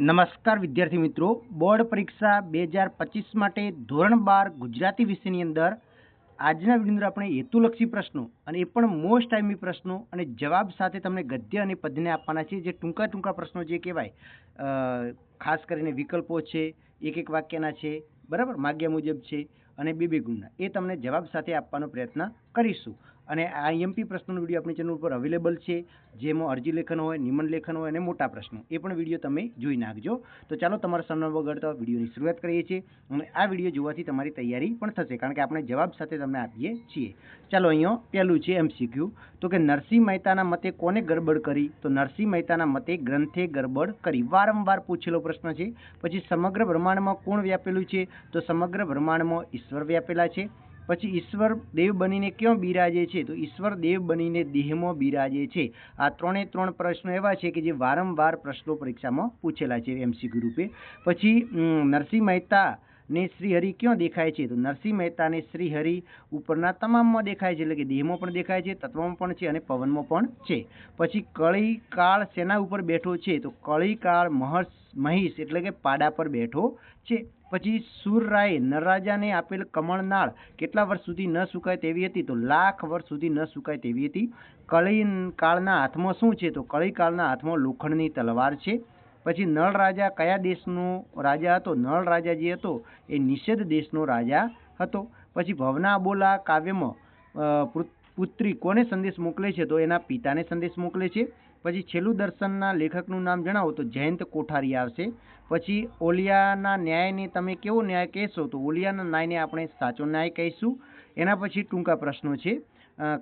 નમસ્કાર વિદ્યાર્થી મિત્રો. બોર્ડ પરીક્ષા બે હજાર પચીસ માટે ધોરણ બાર ગુજરાતી વિષયની અંદર આજના વીડિયો આપણે હેતુલક્ષી પ્રશ્નો અને એ પણ મોસ્ટ ટાઈમી પ્રશ્નો અને જવાબ સાથે તમને ગદ્ય અને પદ્યને આપવાના છે. જે ટૂંકા ટૂંકા પ્રશ્નો જે કહેવાય ખાસ કરીને વિકલ્પો છે, એક એક વાક્યના છે, બરાબર? માગ્યા મુજબ છે અને બે બે ગુણના. એ તમને જવાબ સાથે આપવાનો પ્રયત્ન કરીશું. અને આઈએમપી પ્રશ્નોનો વીડિયો આપણી ચેનલ ઉપર અવેલેબલ છે. જેમાં અરજી લેખન હોય, નિમન લેખન હોય અને મોટા પ્રશ્નો, એ પણ વીડિયો તમે જોઈ નાખજો. તો ચાલો તમારા સમય વગરતા વિડીયોની શરૂઆત કરીએ છીએ. અને આ વીડિયો જોવાથી તમારી તૈયારી પણ થશે, કારણ કે આપણે જવાબ સાથે તમને આપીએ છીએ. ચાલો અહીંયા પહેલું છે એમસીક્યુ તો કે નરસિંહ મહેતાના મતે કોને ગરબડ કરી? તો નરસિંહ મહેતાના મતે ગ્રંથે ગરબડ કરી. વારંવાર પૂછેલો પ્રશ્ન છે. પછી સમગ્ર બ્રહ્માંડમાં કોણ વ્યાપેલું છે? તો સમગ્ર બ્રહ્માંડમાં ઈશ્વર વ્યાપેલા છે. પછી ઈશ્વર દેવ બનીને ક્યાં બિરાજે છે? તો ઈશ્વર દેવ બનીને દેહમાં બિરાજે છે. આ ત્રણે ત્રણ પ્રશ્નો એવા છે કે જે વારંવાર પ્રશ્નો પરીક્ષામાં પૂછેલા છે એમસીક્યુ રૂપે. પછી નરસિંહ મહેતા ને શ્રીહરિ ક્યાં દેખાય છે? તો નરસિંહ મહેતા ને શ્રીહરિ ઉપરના તમામમાં દેખાય છે. એટલે કે દેહમાં પણ દેખાય છે, તત્વમાં પણ છે અને પવનમાં પણ છે. પછી કળી કાળ શેના ઉપર બેઠો છે. તો કળી કાળ મહર્ષ, મહિષ એટલે કે પાડા પર બેઠો છે. પછી સુરરાય નરરાજાને આપેલ કમળનાળ કેટલા વર્ષ સુધી ન સુકાય તેવી હતી? તો લાખ વર્ષ સુધી ન સુકાય તેવી હતી. કળી કાળના હાથમાં શું છે? તો કળી કાળના હાથમાં લોખંડની તલવાર છે. પછી નળ રાજા કયા દેશનો રાજા હતો? નળ રાજા જે હતો એ નિષેધ દેશનો રાજા હતો. પછી ભવના બોલા કાવ્યમાં પુત્રી કોને સંદેશ મોકલે છે? તો એના પિતાને સંદેશ મોકલે છે. પછી છેલ્લું દર્શનના લેખકનું નામ જણાવો તો જયંત કોઠારી આવશે. પછી ઓલિયાના ન્યાયને તમે કેવો ન્યાય કહેશો તો ઓલિયાના ન્યાયને આપણે સાચો ન્યાય કહીશું. એના પછી ટૂંકા પ્રશ્નો છે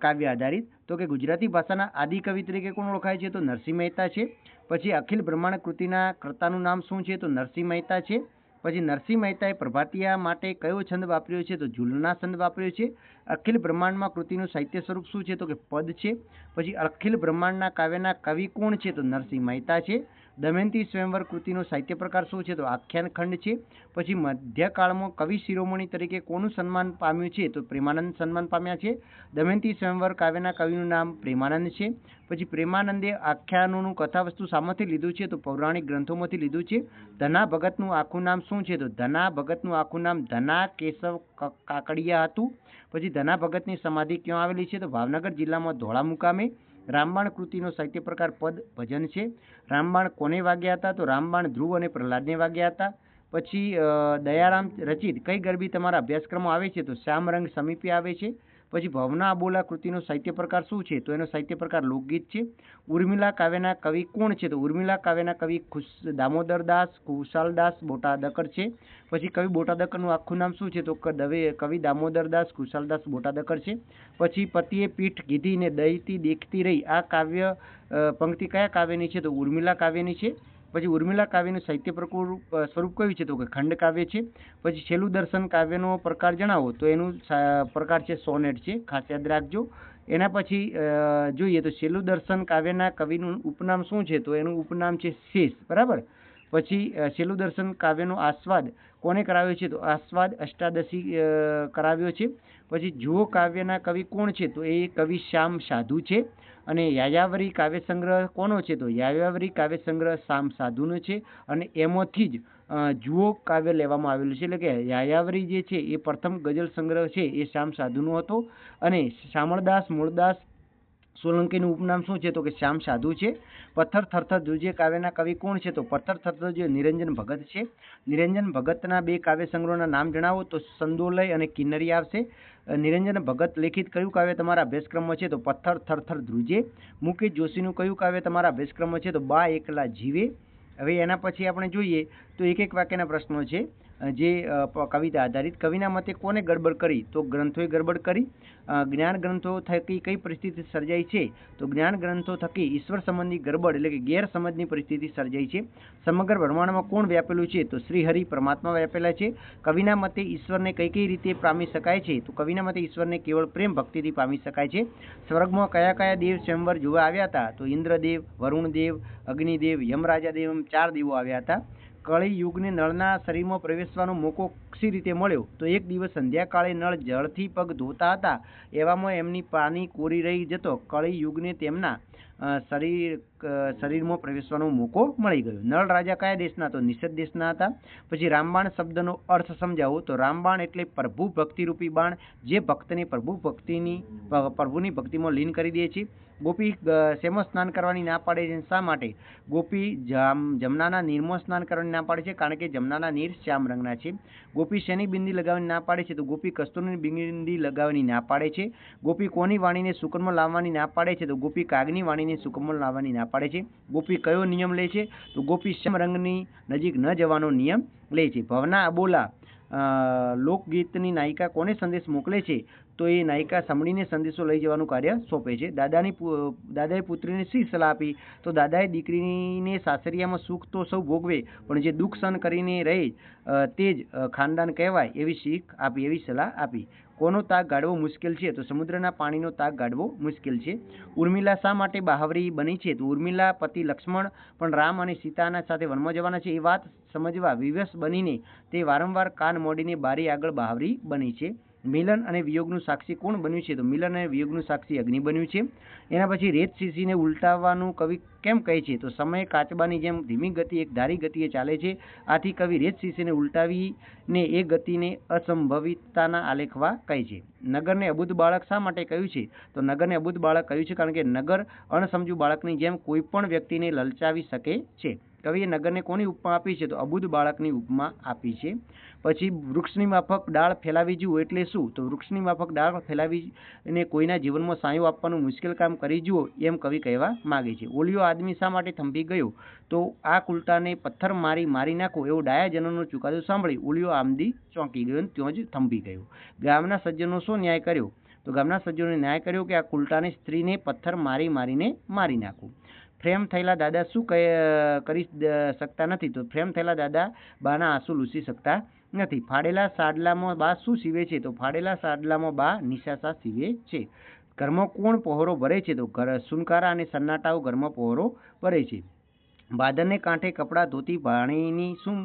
કાવ્ય આધારિત. તો કે ગુજરાતી ભાષાના આદિકવિ તરીકે કોણ ઓળખાય છે તો નરસિંહ મહેતા છે. પછી અખિલ બ્રહ્માંડ કૃતિના કર્તાનું નામ શું છે તો નરસિંહ મહેતા છે. પછી નરસિંહ મહેતાએ પ્રભાતિયા માટે કયો છંદ વાપર્યો છે? તો ઝૂલના છંદ વાપર્યો છે. અખિલ બ્રહ્માંડમાં કૃતિનું સાહિત્ય સ્વરૂપ શું છે? તો કે પદ છે. પછી અખિલ બ્રહ્માંડના કાવ્યના કવિ કોણ છે? તો નરસિંહ મહેતા છે. દમયંતી સ્વયંવર કૃતિનો સાહિત્ય પ્રકાર શું છે? તો આખ્યાન ખંડ છે. પછી મધ્યકાળમાં કવિ શિરોમણી તરીકે કોનું સન્માન પામ્યું છે? તો પ્રેમાનંદ સન્માન પામ્યા છે. દમયંતી સ્વયંવર કાવ્યના કવિનું નામ પ્રેમાનંદ છે. પછી પ્રેમાનંદે આખ્યાનોનું કથાવસ્તુ શામાંથી લીધું છે. તો પૌરાણિક ગ્રંથોમાંથી લીધું છે. ધના ભગતનું આખું નામ શું છે? તો ધના ભગતનું આખું નામ ધના કેશવ કાકડિયા હતું. પછી ધના ભગતની સમાધિ ક્યાં આવેલી છે? તો ભાવનગર જિલ્લામાં ધોળા મુકામે રામબાણ કૃતિનો સાહિત્ય પ્રકાર પદ ભજન છે. રામબાણ કોને વાગ્યા હતા? તો રામબાણ ધ્રુવ અને પ્રહલાદને વાગ્યા હતા. પછી દયારામ રચિત, કઈ ગરબી તમારા અભ્યાસક્રમો આવે છે? તો શ્યામ રંગ સમીપે આવે છે. પછી ભવના બોલા કૃતિનો સાહિત્ય પ્રકાર શું છે? તો એનો સાહિત્ય પ્રકાર લોકગીત છે. ઉર્મિલા કાવ્યના કવિ કોણ છે? તો ઉર્મિલા કાવ્યના કવિ ખુશ, દામોદર દાસ કુશાલદાસ બોટાદકર છે. પછી કવિ બોટાદકરનું આખું નામ શું છે? તો દવે, કવિ દામોદર દાસ કુશાલદાસ બોટાદકર છે. પછી પતિએ પીઠ ગીધીને દહીતી દેખતી રહી. આ કાવ્ય પંક્તિ કયા કાવ્યની છે? તો ઉર્મિલા કાવ્યની છે. પછી ઉર્મિલા કાવ્યનું સાહિત્ય પ્રકૃ સ્વરૂપ કયું છે? તો કે ખંડ કાવ્ય છે. પછી છેલ્લું દર્શન કાવ્યનો પ્રકાર જણાવો. તો એનું પ્રકાર છે સોનેટ છે. ખાસ યાદ રાખજો. એના પછી જોઈએ તો છેલ્લું દર્શન કાવ્યના કવિનું ઉપનામ શું છે? તો એનું ઉપનામ છે શેષ. બરાબર? પછી છેલ્લું દર્શન કાવ્યનો આસ્વાદ કોને કરાવ્યો છે? તો આસ્વાદ અષ્ટાદશી કરાવ્યો છે. પછી જુઓ કાવ્યના કવિ કોણ છે? તો એ કવિ શ્યામ સાધુ છે. અને યાયાવરી કાવ્ય સંગ્રહ કોનો છે? તો યાયાવરી કાવ્ય સંગ્રહ શ્યામ સાધુનો છે અને એમાંથી જ જુઓ કાવ્ય લેવામાં આવેલું છે. એટલે કે યાયાવરી જે છે એ પ્રથમ ગઝલ સંગ્રહ છે એ શામ સાધુનો હતો અને શામળદાસ મૂળદાસ સોલંકીનું ઉપનામ શું છે? તો કે શ્યામ સાધુ છે. પથ્થર થરથર ધ્રુજે કાવ્યના કવિ કોણ છે? તો પથ્થર થરથર જે નિરંજન ભગત છે. નિરંજન ભગતના બે કાવ્ય સંગ્રહોના નામ જણાવો. તો સંદોલય અને કિન્નરી આવશે. નિરંજન ભગત લેખિત કયું કાવ્ય તમારા અભ્યાસક્રમમાં છે? તો પથ્થર થરથર ધ્રુજે મુકેશ જોશીનું કયું કાવ્ય તમારા અભ્યાસક્રમમાં છે? તો બા એકલા જીવે. હવે એના પછી આપણે જોઈએ. તો એક એક વાક્યના પ્રશ્નો છે. જે કવિતા આધારિત કવિના મતે કોને ગડબડ કરી? તો ગ્રંથોએ ગડબડ કરી. જ્ઞાન ગ્રંથો થકી કઈ પરિસ્થિતિ સર્જાઈ છે? તો જ્ઞાન ગ્રંથો થકી ઈશ્વર સંબંધી ગરબડ એટલે કે ગેરસમજની પરિસ્થિતિ સર્જાઈ છે. સમગ્ર બ્રહ્માંડમાં કોણ વ્યાપેલું છે? તો શ્રી હરિ પરમાત્મા વ્યાપેલા છે. કવિના મતે ઈશ્વરને કઈ કઈ રીતે પામી શકાય છે? તો કવિના મતે ઈશ્વરને કેવળ પ્રેમ ભક્તિથી પામી શકાય છે. સ્વર્ગમાં કયા કયા દેવ સ્વયંવર જોવા આવ્યા હતા? તો ઇન્દ્રદેવ, વરુણદેવ, અગ્નિદેવ યમરાજા દેવ એમ ચાર દેવો આવ્યા હતા. કળી યુગને નળના શરીરમાં પ્રવેશવાનો મોકો ક્ષી રીતે મળ્યો? તો એક દિવસ સંધ્યાકાળે નળ જળથી પગ ધોતા હતા. એવામાં એમની પાણી કોરી રહી જતો. કળી યુગને તેમના શરીર શરીરમાં પ્રવેશવાનો મોકો મળી ગયો. નળ રાજા કયા દેશના તો નિષેધ દેશના હતા. પછી રામબાણ શબ્દનો અર્થ સમજાવો. તો રામબાણ એટલે પ્રભુ ભક્તિરૂપી બાણ, જે ભક્તને પ્રભુ ભક્તિની પ્રભુની ભક્તિમાં લીન કરી દે છે. ગોપી શેમાં સ્નાન કરવાની ના પાડે છે? શા માટે? ગોપી જામ, જમનાના નીરમાં સ્નાન કરવાની ના પાડે છે, કારણ કે જમનાના નીર શ્યામ રંગના છે. ગોપી શેની બિંદી લગાવવાની ના પાડે છે? તો ગોપી કસ્તુરની બિંદી લગાવવાની ના પાડે છે. ગોપી કોની વાણીને સુકનમાં લાવવાની ના પાડે છે? તો ગોપી કાગની વાણીને સુકરમાં લાવવાની ના પાડે છે. ગોપી કયો નિયમ લે છે? તો ગોપી શ્યામ રંગની નજીક ન જવાનો નિયમ લે છે. ભવના અબોલા લોકગીતની નાયિકા કોને સંદેશ મોકલે છે? તો એ નાયિકા સાંભળીને સંદેશો લઈ જવાનું કાર્ય સોંપે છે. દાદાની દાદાએ પુત્રીને શી સલાહ આપી? તો દાદાએ દીકરીને સાસરિયામાં સુખ તો સૌ ભોગવે, પણ જે દુઃખ સહન કરીને રહે તે જ ખાનદાન કહેવાય એવી શીખ આપી, એવી સલાહ આપી. કોનો તાગ ગાળવો મુશ્કેલ છે? તો સમુદ્રના પાણીનો તાગ ગાળવો મુશ્કેલ છે. ઉર્મિલા શા માટે બહાવરી બની છે? તો ઉર્મિલા, પતિ લક્ષ્મણ પણ રામ અને સીતાના સાથે વનમાં જવાના છે. એ વાત સમજવા વિવશ બનીને તે વારંવાર કાન મોડીને બારી આગળ બહાવરી બની છે. મિલન અને વિયોગનું સાક્ષી કોણ બન્યું છે? તો મિલન અને વિયોગનું સાક્ષી અગ્નિ બન્યું છે. એના પછી રેત શીશીને ઉલટાવવાનું કવિ કેમ કહે છે? તો સમય કાચબાની જેમ ધીમી ગતિ એક ધારી ગતિએ ચાલે છે. આથી કવિ રેત શીશીને ઉલટાવીને એ ગતિને અસંભવિતતાના આલેખવા કહે છે. નગરને અબુદ્ધ બાળક શા માટે કહ્યું છે? તો નગરને અબુદ્ધ બાળક કહ્યું છે કારણ કે નગર અણસમજુ બાળકની જેમ કોઈ પણ વ્યક્તિને લલચાવી શકે છે. કવિએ નગરને કોની ઉપમા આપી છે? તો અબુદ્ધ બાળકની ઉપમા આપી છે. પછી વૃક્ષની માફક ડાળ ફેલાવી જુઓ એટલે શું? તો વૃક્ષની માફક ડાળ ફેલાવીને કોઈના જીવનમાં સાયું આપવાનું મુશ્કેલ કામ કરી જુઓ એમ કવિ કહેવા માગે છે. ઓલિયો આદમી શા માટે થંભી ગયો? તો આ કુલટાને પથ્થર મારી મારી નાખો એવો ડાયાજનોનો ચુકાદો સાંભળી ઓલિયો આમદી ચોંકી ગયો અને ત્યાં જ થંભી ગયો. ગામના સજ્જનો શું ન્યાય કર્યો? તો ગામના સજ્જનોએ ન્યાય કર્યો કે આ કુલટાને સ્ત્રીને પથ્થર મારી મારીને મારી નાખું. ફ્રેમ થયેલા દાદા શું કહે, કરી શકતા નથી? તો ફ્રેમ થયેલા દાદા બાના આંસુ લૂસી શકતા નથી. ફાડેલા સાડલામાં બા શું સીવે છે? તો ફાડેલા સાડલામાં બા નિશાસા સીવે છે. ઘરમાં કોણ પહોરો ભરે છે? તો ઘર, સુનકારા અને સન્નાટાઓ ઘરમાં પહોરો ભરે છે. ભાદરને કાંઠે કપડાં ધોતી ભાણીની શું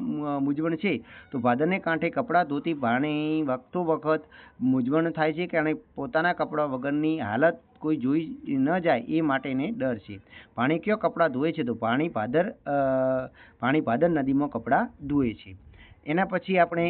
મૂંઝવણ છે? તો ભાદરને કાંઠે કપડાં ધોતી ભાણી વખતો વખત મૂંઝવણ થાય છે કારણ પોતાના કપડાં વગરની હાલત કોઈ જોઈ ન જાય એ માટેને ડર છે. ભાણી કયો કપડાં ધોવે છે? તો ભાણી ભાદર ભાણી ભાદર નદીમાં કપડાં ધોવે છે. એના પછી આપણે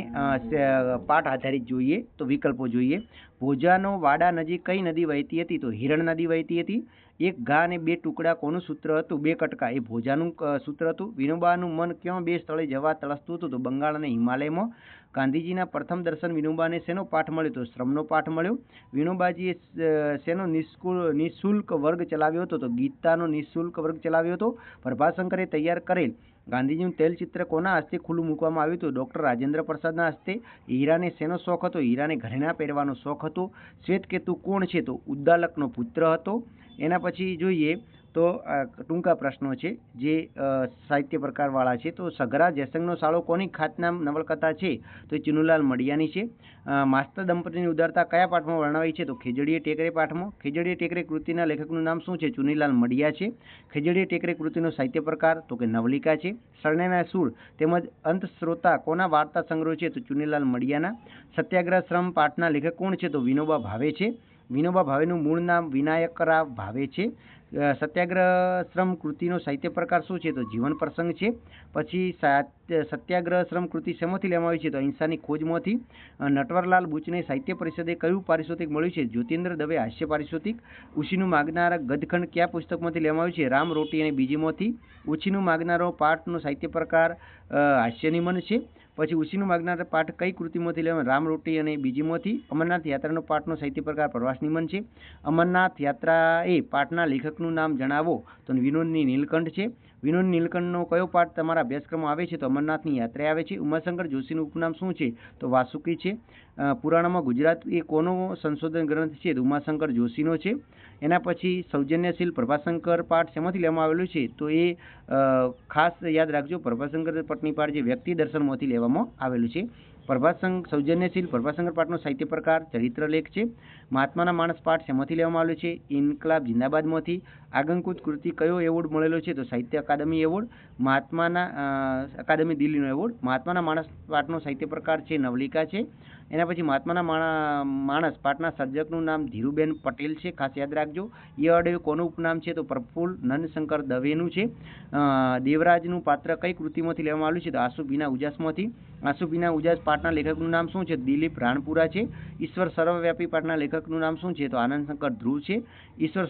પાઠ આધારિત જોઈએ તો વિકલ્પો જોઈએ. ભોજાનો વાડા નજીક કઈ નદી વહેતી હતી? તો હિરણ નદી વહેતી હતી. એક ઘા અને બે ટુકડા કોનું સૂત્ર હતું? બે કટકા. એ ભોજાનું સૂત્ર હતું. વિનોબાનું મન ક્યાં બે સ્થળે જવા તળસતું હતું? તો બંગાળ અને હિમાલયમાં ગાંધીજીના પ્રથમ દર્શન વિનોબાને શેનો પાઠ મળ્યો તો શ્રમનો પાઠ મળ્યો. વિનોબાજીએ શેનો નિષ્કુલ નિઃશુલ્ક વર્ગ ચલાવ્યો હતો? તો ગીતાનો નિઃશુલ્ક વર્ગ ચલાવ્યો હતો? પ્રભાશંકરે તૈયાર કરેલ ગાંધીજીનું તૈલચિત્ર કોના હસ્તે ખુલ્લું મૂકવામાં આવ્યું હતું? ડૉક્ટર રાજેન્દ્ર પ્રસાદના હસ્તે હીરાને શેનો શોખ હતો? હીરાને ઘરેણા પહેરવાનો શોખ હતો? શ્વેતકેતુ કોણ છે? તો ઉદ્દાલકનો પુત્ર હતો. એના પછી જોઈએ તો ટૂંકા પ્રશ્નો છે. જે સાહિત્ય પ્રકારવાળા છે. તો સઘરા જયસંગનો સાળો કોની ખાતનામ નવલકથા છે? તો એ ચુનુલાલ મડિયાની છે. માસ્તર દંપતીની ઉદારતા કયા પાઠમાં વર્ણવાઈ છે? તો ખેજડીએ ટેકરે પાઠમાં. ખેજડીએ ટેકરે કૃતિના લેખકનું નામ શું છે? ચુનીલાલ મડિયા છે. ખેજડીએ ટેકરે કૃતિનો સાહિત્ય પ્રકાર, તો કે નવલિકા છે. શરણેના સૂર તેમજ અંત શ્રોતા કોના વાર્તા સંગ્રહ છે? તો ચુનીલાલ મડિયાના. સત્યાગ્રહ શ્રમ પાઠના લેખક કોણ છે? તો વિનોબા ભાવે છે. વિનોબા ભાવેનું મૂળ નામ વિનાયકરા ભાવે છે. સત્યાગ્રહ શ્રમ કૃતિનો સાહિત્ય પ્રકાર શું છે? તો જીવન પ્રસંગ છે. પછી સાત- સત્યાગ્રહ શ્રમ કૃતિ શેમાંથી લેવામાં આવી છે? તો અહિંસાની ખોજમાંથી. નટવરલાલ બુચને સાહિત્ય પરિષદે કયું પારિતોષિક મળ્યું છે? જ્યોતિન્દ્ર દવે હાસ્ય પારિતોષિક. ઉછીનું માગનારા ગદખંડ કયા પુસ્તકમાંથી લેવામાં આવ્યું છે? રામ રોટી અને બીજીમાંથી. ઉછીનું માગનારો પાઠનો સાહિત્ય પ્રકાર હાસ્યનિમન છે. પછી ઉછીનું માગનાર પાઠ કઈ કૃતિમાંથી લેવામાં રામ રોટી અને બીજીમાંથી? અમરનાથ યાત્રાનો પાઠનો સાહિત્ય પ્રકાર પ્રવાસ નિમન છે. અમરનાથ યાત્રા એ પાઠના લેખકનું નામ જણાવો. તો વિનોદની નીલકંઠ છે. વિનોદ નીલકંઠનો કયો પાઠ તમારા અભ્યાસક્રમમાં આવે છે? તો અમરનાથની યાત્રા આવે છે. ઉમાશંકર જોશીનું ઉપનામ શું છે? તો વાસુકી છે. પુરાણમાં ગુજરાત એ કોનો સંશોધન ગ્રંથ છે? તો ઉમાશંકર જોશીનો છે. એના પછી સૌજન્યશીલ પ્રભાશંકર પાઠ શેમાંથી લેવામાં આવેલું છે? તો એ ખાસ યાદ રાખજો. પ્રભાશંકર પટની પાઠ જે વ્યક્તિ દર્શનમાંથી લેવામાં આવેલું છે. પ્રભાસંગ સૌજન્યશીલ પ્રભાસંગર પાઠનો સાહિત્ય પ્રકાર ચરિત્રલેખ છે. મહાત્માના માણસ પાઠ શેમાંથી લેવામાં આવ્યો છે? ઇન્કલાબ જિંદાબાદમાંથી. આગંકૃત કૃતિ કયો એવોર્ડ મળેલો છે? તો સાહિત્ય અકાદમી એવોર્ડ. મહાત્માના અકાદમી દિલ્હીનો એવોર્ડ. મહાત્માના માણસ પાઠનો સાહિત્ય પ્રકાર છે નવલિકા છે. એના પછી મહાત્માના માણસ, પાટના સર્જકનું નામ ધીરુબેન પટેલ છે, ખાસ યાદ રાખજો. એ અડે કોનું ઉપનામ છે તો પ્રફુલ્લ નંદશંકર દવેનું છે. દેવરાજનું પાત્ર કઈ કૃતિમાંથી લેવામાં આવ્યું છે તો આસુભીના ઉજાસમાંથી. આસુભીના ઉજાસ પાટના લેખકનું નામ શું છે? દિલીપ રાણપુરા છે. ઈશ્વર સર્વવ્યાપી પાઠના લેખકનું નામ શું છે? તો આનંદશંકર ધ્રુવ છે. ઈશ્વર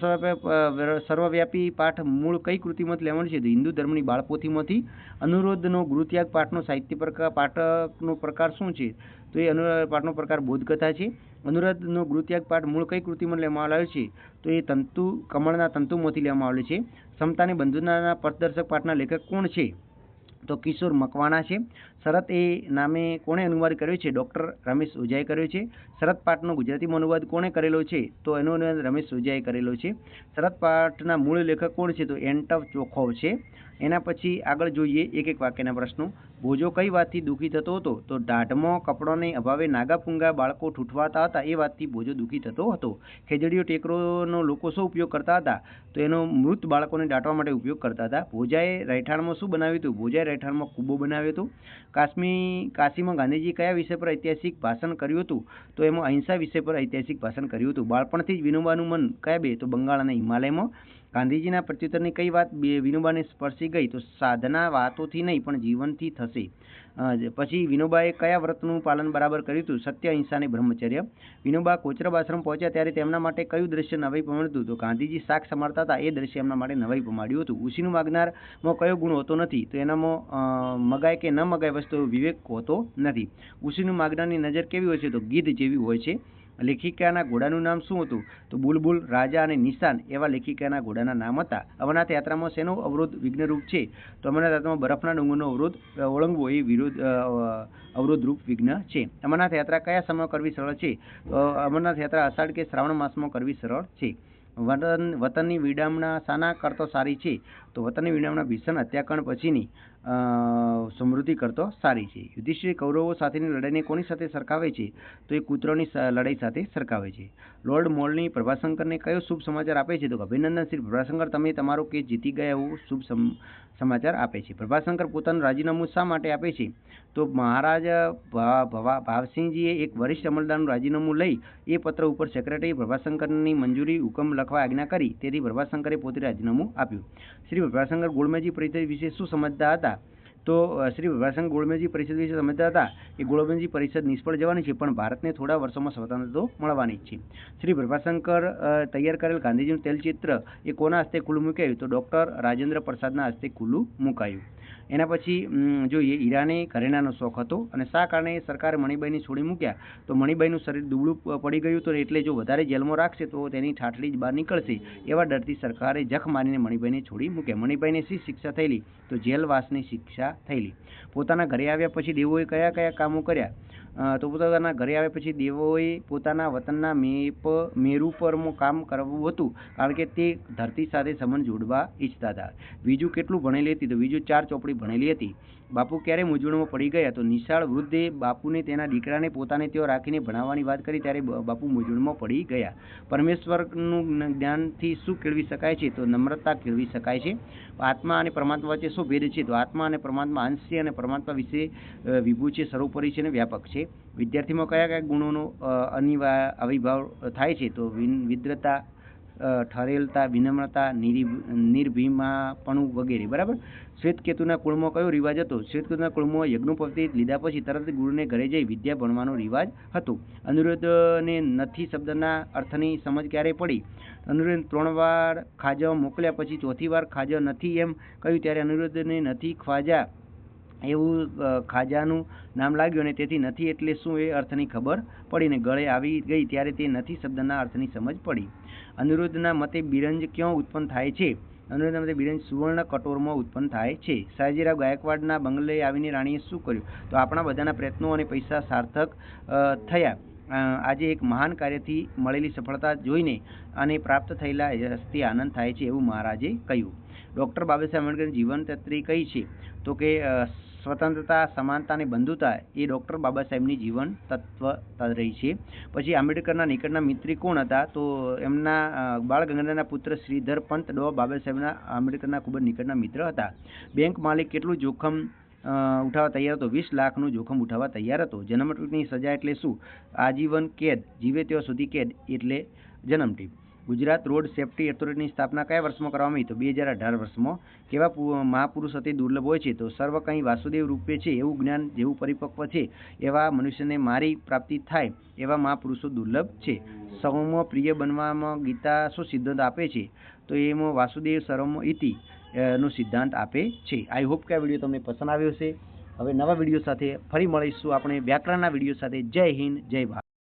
સર્વવ્યાપી પાઠ મૂળ કઈ કૃતિમાંથી લેવાનું છે? તો હિન્દુ ધર્મની બાળપોથીમાંથી અનુરોધનો ગુરુત્યાગ પાઠનો સાહિત્ય પ્રકાર, પાઠકનો પ્રકાર શું છે? તો એ અનુરાધ પાઠનો પ્રકાર બોધકથા છે. અનુરાધનો ગૃત્યાગ પાઠ મૂળ કઈ કૃતિમાં લેવામાં આવ્યો છે? તો એ તંતુ, કમળના તંતુમાંથી લેવામાં આવેલો છે. સમતાની બંધુનાના પથદર્શક પાઠના લેખક કોણ છે? તો કિશોર મકવાણા છે. શરત એ નામે કોણે અનુવાદ કર્યો છે? ડૉક્ટર રમેશ ઓઝાએ કર્યો છે. શરત પાઠનો ગુજરાતીમાં અનુવાદ કોણે કરેલો છે? તો એનો અનુવાદ રમેશ ઓઝાએ કરેલો છે. શરત પાઠના મૂળ લેખક કોણ છે? તો એન્ટવ ચોખોવ છે. એના પછી આગળ જોઈએ એક એક વાક્યના પ્રશ્નો. ભોજો કઈ વાતથી દુઃખી થતો હતો? તો દાઢમાં કપડોને અભાવે નાગાપુંગા બાળકો ઠૂઠવાતા હતા. એ વાતથી ભોજો દુઃખી થતો હતો. ખેજડીઓ ટેકરોનો લોકો શું ઉપયોગ કરતા હતા? તો એનો મૃત બાળકોને દાટવા માટે ઉપયોગ કરતા હતા. ભોજાએ રહેઠાણમાં શું બનાવ્યું હતું? ભોજાએ રહેઠાણમાં કૂબો બનાવ્યો હતો. કાશ્મી, કાશીમાં ગાંધીજી કયા વિષય પર ઐતિહાસિક ભાષણ કર્યું હતું? તો એમાં અહિંસા વિષય પર ઐતિહાસિક ભાષણ કર્યું હતું. બાળપણથી જ વિનોબાનું મન કયા બે? તો બંગાળ અને હિમાલયમાં. ગાંધીજીના પ્રત્યુત્તરની કઈ વાત વિનોબાને સ્પર્શી ગઈ તો સાધના વાતોથી નહીં, પણ જીવનથી થશે. પછી વિનોબાએ કયા વ્રતનું પાલન બરાબર કર્યું હતું? સત્ય, અહિંસા અને બ્રહ્મચર્ય. વિનોબા કોચરબ આશ્રમ પહોંચ્યા ત્યારે તેમના માટે કયું દ્રશ્ય નવાઈ પમાડ્યું હતું? તો ગાંધીજી શાક સમારતા હતા, એ દ્રશ્ય એમના માટે નવાઈ પમાડ્યું હતું. ઉશીનું માગનારમાં કયો ગુણ હોતો નથી? તો એનામાં મગાય કે ન મગાય વસ્તુ વિવેક હોતો નથી. ઉશીનું માગનારની નજર કેવી હોય છે? તો ગીધ જેવી હોય છે. લેખિકાના ઘોડાનું નામ શું હતું? તો બુલબુલ, રાજા અને નિશાન એવા લેખિકાના ઘોડાના નામ હતા. અમરનાથ યાત્રામાં શેનો અવરોધ વિઘ્નરૂપ છે? તો અમરનાથ યાત્રામાં બરફના ડુંગરનો અવરોધ ઓળંગવો એ વિરોધ અવરોધરૂપ વિઘ્ન છે. અમરનાથ યાત્રા કયા સમય કરવી સરળ છે? તો અમરનાથ યાત્રા અષાઢ કે શ્રાવણ માસમાં કરવી સરળ છે. વતન, વતનની વિડામણા શાના કરતો સારી છે. તો વતનની વિનામના ભીષણ હત્યાકાંડ પછીની સમૃદ્ધિ કરતો સારી છે. યુધિષ્ઠિર કૌરવો સાથેની લડાઈને કોની સાથે સરખાવે છે? તો એ કૂતરોની લડાઈ સાથે સરખાવે છે. લોર્ડ મોલની પ્રભાશંકરને કયો શુભ સમાચાર આપે છે? તો અભિનંદન શ્રી પ્રભાશંકર, તમે તમારો કેસ જીતી ગયા એવું શુભ સમાચાર આપે છે. પ્રભાશંકર પોતાનું રાજીનામું શા માટે આપે છે? તો મહારાજ ભાવસિંહજીએ એક વરિષ્ઠ અમલદારનું રાજીનામું લઈ એ પત્ર ઉપર સેક્રેટરી પ્રભાશંકરની મંજૂરી હુકમ લખવા આજ્ઞા કરી. તેથી પ્રભાશંકરે પોતે રાજીનામું આપ્યું. શ્રી પ્રભાશંકર ગોળમેજી પરિચય વિશે શું સમજતા હતા? તો શ્રી પ્રભાશંકર ગોળમેજી પરિષદ વિશે સમજતા હતા કે ગોળમેજી પરિષદ નિષ્ફળ જવાની છે, પણ ભારતને થોડા વર્ષોમાં સ્વતંત્રતા મળવાની જ છે. શ્રી પ્રભાશંકર તૈયાર કરેલ ગાંધીજીનું તેલચિત્ર એ કોના હસ્તે ખુલ્લું મૂકાયું? તો ડૉક્ટર રાજેન્દ્ર પ્રસાદના હસ્તે ખુલ્લું મુકાયું. એના પછી જોઈએ ઈરાને ઘરેણાનો શોખ હતો અને શા કારણે સરકારે મણિબાઈને છોડી મૂક્યા? તો મણિબાઈનું શરીર દુબળું પડી ગયું તો એટલે જો વધારે જેલમાં રાખશે તો તેની ઠાઠડી જ બહાર નીકળશે. એવા ડરથી સરકારે જખ મારીને મણિબાઈને છોડી મૂક્યા. મણિબાઈને શી શિક્ષા થયેલી? તો જેલવાસની શિક્ષા થયેલી પોતાના ઘરે આવ્યા પછી દેવોએ કયા કયા કામો કર્યા? તો પોતાના ઘરે આવ્યા પછી દેવોએ પોતાના વતનના મેપ, મેરુ પરનું કામ કરવું હતું, કારણ કે તે ધરતી સાથે સંબંધ જોડવા ઈચ્છતા હતા. બીજું કેટલું ભણેલી હતી તો બીજું ચાર ચોપડી ભણેલી હતી. બાપુ ક્યારે મૂંઝવણમાં પડી ગયા તો નિશાળ વૃદ્ધે બાપુને તેના દીકરાને પોતાને તેઓ રાખીને ભણાવવાની વાત કરી ત્યારે બાપુ મૂંઝવણમાં પડી ગયા. પરમેશ્વરનું જ્ઞાનથી શું કેળવી શકાય છે? તો નમ્રતા કેળવી શકાય છે. આત્મા અને પરમાત્મા વચ્ચે શું ભેદ છે? તો આત્મા અને પરમાત્મા અંશ અને પરમાત્મા વિશે વિભુ છે, સર્વોપરી છે અને વ્યાપક છે. વિદ્યાર્થીમાં કયા કયા ગુણોનો અનિવા આવિર્ભાવ થાય છે? તો વિદ્રતા ઠરેલતા, વિનમ્રતા નિર્ભીમાપણું વગેરે, બરાબર? શ્વેતકેતુના કુળમાં કયો રિવાજ હતો? શ્વેતકેતુના કુળમાં યજ્ઞોપવિત લીધા પછી તરત ગુરુને ઘરે જઈ વિદ્યા ભણવાનો રિવાજ હતો. અનુરોધને નથી શબ્દના અર્થની સમજ ક્યારે પડી? અનુરોધ ત્રણ વાર ખાજા મોકલ્યા પછી ચોથી વાર ખાજા નથી એમ કહ્યું, ત્યારે અનુરોધને નથી ખ્વાજા એવું ખાજાનું નામ લાગ્યું અને તેથી નથી એટલે શું એ અર્થની ખબર પડીને ગળે આવી ગઈ ત્યારે તે નથી શબ્દના અર્થની સમજ પડી. અનિરુદ્ધના મતે બિરંજ ક્યાં ઉત્પન્ન થાય છે? અનિરુદ્ધના મતે બિરંજ સુવર્ણ કટોરમાં ઉત્પન્ન થાય છે. સયાજીરાવ ગાયકવાડના બંગલે આવીને રાણીએ શું કર્યું? તો આપણા બધાના પ્રયત્નો અને પૈસા સાર્થક થયા. આજે એક મહાન કાર્યથી મળેલી સફળતા જોઈને અને પ્રાપ્ત થયેલા યશથી આનંદ થાય છે એવું મહારાજે કહ્યું. ડૉક્ટર બાબાસાહેબ આંબેડકરની જીવનતત્રી કઈ છે? તો કે સ્વતંત્રતા સમાનતા અને બંધુતા એ ડૉક્ટર બાબા સાહેબની જીવન તત્વ રહી છે. પછી આંબેડકરના નિકટના મિત્રી કોણ હતા? તો એમના બાળ ગંગાધરના પુત્ર શ્રીધર પંત ડો બાબા સાહેબના આંબેડકરના ખૂબ જ નિકટના મિત્ર હતા. બેંક માલિક કેટલું જોખમ ઉઠાવવા તૈયાર હતો? વીસ લાખનું જોખમ ઉઠાવવા તૈયાર હતો. જન્મટીપની સજા એટલે શું? આજીવન કેદ, જીવે ત્યાં સુધી કેદ એટલે જન્મટીપ. ગુજરાત રોડ સેફ્ટી ઓથોરિટીની સ્થાપના કયા વર્ષમાં કરવામાં આવી? તો બે હજાર અઢાર વર્ષમાં કેવા મહાપુરુષ અતિ દુર્લભ હોય છે? તો સર્વ કંઈ વાસુદેવ રૂપે છે એવું જ્ઞાન જેવું પરિપક્વ છે? એવા મનુષ્યને મારી પ્રાપ્તિ થાય એવા મહાપુરુષો દુર્લભ છે? સૌમાં પ્રિય બનવામાં ગીતા શું સિદ્ધાંત આપે છે? તો એમાં વાસુદેવ સર્વમ ઇતિ નો સિદ્ધાંત આપે છે. આઈ હોપ કે આ વીડિયો તમને પસંદ આવ્યો હશે. હવે નવા વીડિયો સાથે ફરી મળીશું. આપણે વ્યાકરણના વીડિયો સાથે. જય હિન્દ, જય ભારત.